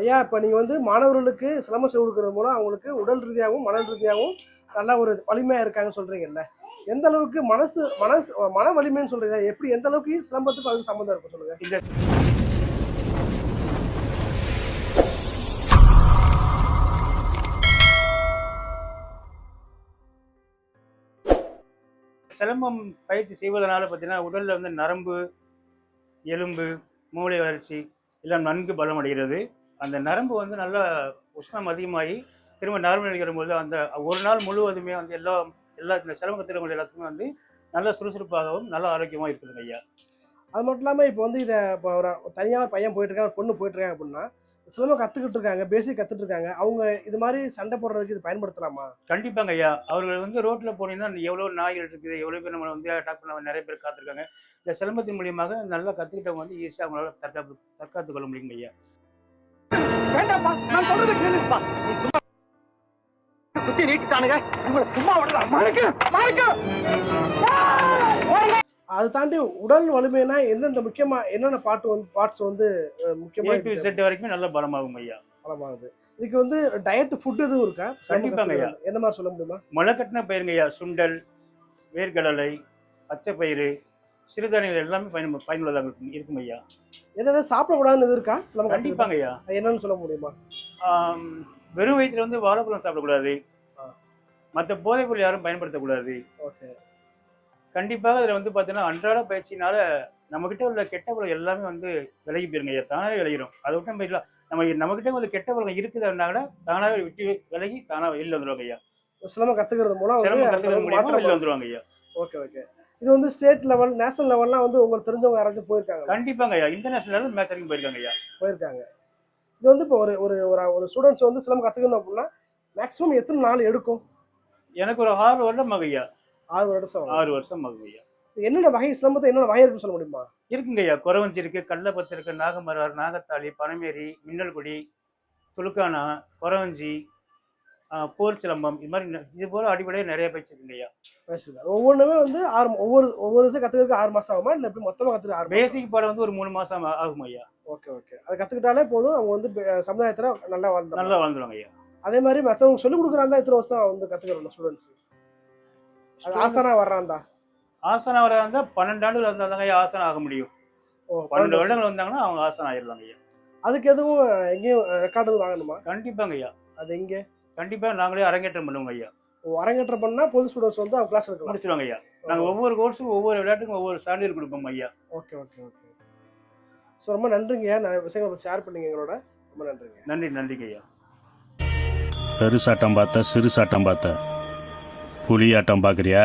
ஐயா இப்போ நீங்கள் வந்து மாணவர்களுக்கு சிலம்பம் சொல்லிக் கொடுக்கறது மூலம் அவங்களுக்கு உடல் ரீதியாகவும் மன ரீதியாகவும் நல்ல ஒரு வலிமையாக இருக்காங்கன்னு சொல்கிறீங்கல்ல எந்த அளவுக்கு மனசு மனசு மன வலிமைன்னு சொல்கிறீங்க எப்படி எந்த அளவுக்கு சிலம்பத்துக்கும் அதுக்கு சம்மந்தம் இருக்கும் சொல்லுங்கள் இல்லை சிலம்பம் பயிற்சி செய்வதனால பார்த்தீங்கன்னா உடலில் வந்து நரம்பு எலும்பு மூளை வளர்ச்சி எல்லாம் நன்கு பலமடைகிறது. அந்த நரம்பு வந்து நல்லா உஷ்ணம் அதிகமாகி திரும்ப நரம்பு நிலைக்கிற போது அந்த ஒரு நாள் முழுவதுமே வந்து எல்லா எல்லா இந்த சிலம்ப கத்துறவங்க எல்லாத்துக்குமே வந்து நல்ல சுறுசுறுப்பாகவும் நல்ல ஆரோக்கியமாக இருக்குதுங்க ஐயா. அது மட்டும் இல்லாமல் இப்போ வந்து இதை இப்போ ஒரு தனியாக ஒரு பையன் போயிட்டு இருக்காங்க ஒரு பொண்ணு போயிட்டு இருக்காங்க அப்படின்னா சிலம்பம் கற்றுக்கிட்டு இருக்காங்க பேசிக் கற்றுட்டு இருக்காங்க. அவங்க இது மாதிரி சண்டை போடுறதுக்கு இது பயன்படுத்தலாமா? கண்டிப்பாங்க ஐயா. அவர்கள் வந்து ரோட்ல போனீங்கன்னா எவ்வளோ நாய்கள் இருக்குது எவ்வளோ பேர் நம்மளை வந்து அட்டாக் பண்ண நிறைய பேர் காத்திருக்காங்க. இந்த சிலம்பத்தின் மூலியமாக நல்லா கற்றுக்கிட்டவங்க வந்து ஈஸியாக அவங்களால தற்காப்பு தற்காத்து கொள்ள முடியுங்க ஐயா. வேண்டாம்ப்பா நான் சொல்றது கேளுப்பா. நீ சும்மா சுத்தி நீட்டிட்டானுங்க. உங்களை சும்மா விடல. மறுக்கு மறுக்கு. அதை தாண்டி உடல் வலிமைனா எந்தெந்த முக்கியமா என்னென்ன பாட்டு வந்து பார்ட்ஸ் வந்து முக்கியமா செட் வரைக்கும் நல்ல பலமாகும் ஐயா. பலமாகுது. இதுக்கு வந்து டயட் ஃபுட் எதுவும் இருக்கா? கண்டிப்பாங்க ஐயா. என்ன மாதிரி சொல்ல முடியுமா? முளைக்கட்டின பயிருங்க ஐயா. சுண்டல் வேர்க்கடலை பச்சை பயிறு சிறுதானியங்கள் எல்லாமே பயன் பயனுள்ளதாக இருக்கும் இருக்கும் ஐயா. எதாவது சாப்பிடக்கூடாதுன்னு இருக்கா? சிலம்பம் கண்டிப்பாங்க ஐயா? என்னன்னு சொல்ல முடியுமா? வெறும் வயிற்றுல வந்து வாழைப்பழம் சாப்பிடக்கூடாது. மற்ற போதைப் பொருள் யாரும் பயன்படுத்தக்கூடாது. ஓகே. கண்டிப்பாக இதில் வந்து பார்த்தீங்கன்னா அன்றாட பயிற்சினால நம்மக்கிட்ட உள்ள கெட்ட பழக்கம் எல்லாமே வந்து விலகி போயிருங்க ஐயா. தானாகவே விலகிடும் அதை விட்டு நம்ம இல்லை நம்ம நம்மக்கிட்ட ஒரு கெட்ட பழக்கம் இருக்குதுன்னா கூட தானாகவே விட்டு விலகி தானாக வெளியில் வந்துருவாங்க ஐயா. சிலம்பம் கத்துக்கிறது மூலம் வந்து கற்றுக்கிறது அந்த மூலியமா மாற்றம் வெளியில் வந்துருவாங்க ஐயா. Okay okay. இது வந்து ஸ்டேட் லெவல் நேஷனல் லெவல்லாம் வந்து உங்களுக்கு தெரிஞ்சவங்க யாராச்சும் போயிருக்காங்க கண்டிப்பாங்க ஐயா. இன்டர்நேஷனல் மேட்ச் வரைக்கும் போயிருக்காங்க ஐயா. போயிருக்காங்க. இது வந்து இப்போ ஒரு ஒரு ஒரு ஒரு ஸ்டூடெண்ட்ஸ் வந்து சிலம்பம் கத்துக்கணும் அப்படின்னா மேக்ஸிமம் எத்தனை நாள் எடுக்கும்? எனக்கு ஒரு ஆறு வருடம் ஐயா. ஆறு வருஷம். ஆறு வருஷம் ஐயா. என்னென்ன வகை சிலம்பத்தை என்னென்ன வகை இருக்குன்னு சொல்ல முடியுமா? இருக்குங்க ஐயா. குறவஞ்சி இருக்கு கள்ளப்பத்து இருக்கு நாகமரார் நாகத்தாளி பனமேரி மின்னல்குடி துலுக்கானா குறவஞ்சி போர் சிலம்பம் இது மாதிரி இது போல அடிப்படையில் நிறைய பயிற்சி இருக்குங்க ஐயா. பேசுங்க ஒவ்வொன்றுமே வந்து ஆறு ஒவ்வொரு ஒவ்வொரு விஷயம் கத்துக்கிறதுக்கு ஆறு மாசம் ஆகுமா? இல்லை எப்படி மொத்தமாக கத்துக்க ஆறு பேசிக் பாடம் வந்து ஒரு மூணு மாசம் ஆகும் ஐயா? ஓகே ஓகே அதை கத்துக்கிட்டாலே போதும். அவங்க வந்து சமுதாயத்துல நல்லா வாழ்ந்தாங்க நல்லா வாழ்ந்துருவாங்க ஐயா. அதே மாதிரி மற்றவங்க சொல்லிக் கொடுக்குறாங்க இத்தனை வருஷம் வந்து கத்துக்கிறோம் ஸ்டூடெண்ட்ஸ் ஆசானா வர்றாந்தா ஆசனம் வர இருந்தால் பன்னெண்டு ஆண்டுகள் இருந்தால் தாங்க ஐயா ஆசனம் ஆக முடியும். பன்னெண்டு வருஷம். வருடங்கள் வந்தாங்கன்னா அவங்க ஆசனம் ஆயிடலாங்க ஐயா. அதுக்கு எதுவும் எங்கேயும் ரெக்கார்டு வாங்கணுமா? கண்டிப்பாங்க ஐயா. அது எங்கே? கண்டிப்பாக நாங்களே அரங்கேற்றம் பண்ணுவோங்க ஐயா. அரங்கேற்றம் பண்ணா பொது ஸ்டூடெண்ட்ஸ் வந்து அவங்க கிளாஸ் எடுக்கலாம். முடிச்சிருவாங்க ஐயா. நாங்கள் ஒவ்வொரு கோர்ஸுக்கும் ஒவ்வொரு விளையாட்டுக்கும் ஒவ்வொரு சான்றிதழ் கொடுப்போம் ஐயா. Okay okay okay. ஸோ ரொம்ப நன்றிங்கய்யா நிறைய விஷயங்களை ஷேர் பண்ணீங்க எங்களோட. ரொம்ப நன்றிங்க நன்றி நன்றிங்க ஐயா. பெருசாட்டம் பார்த்த சிறுசாட்டம் பார்த்த. புலியாட்டம் பார்க்குறியா?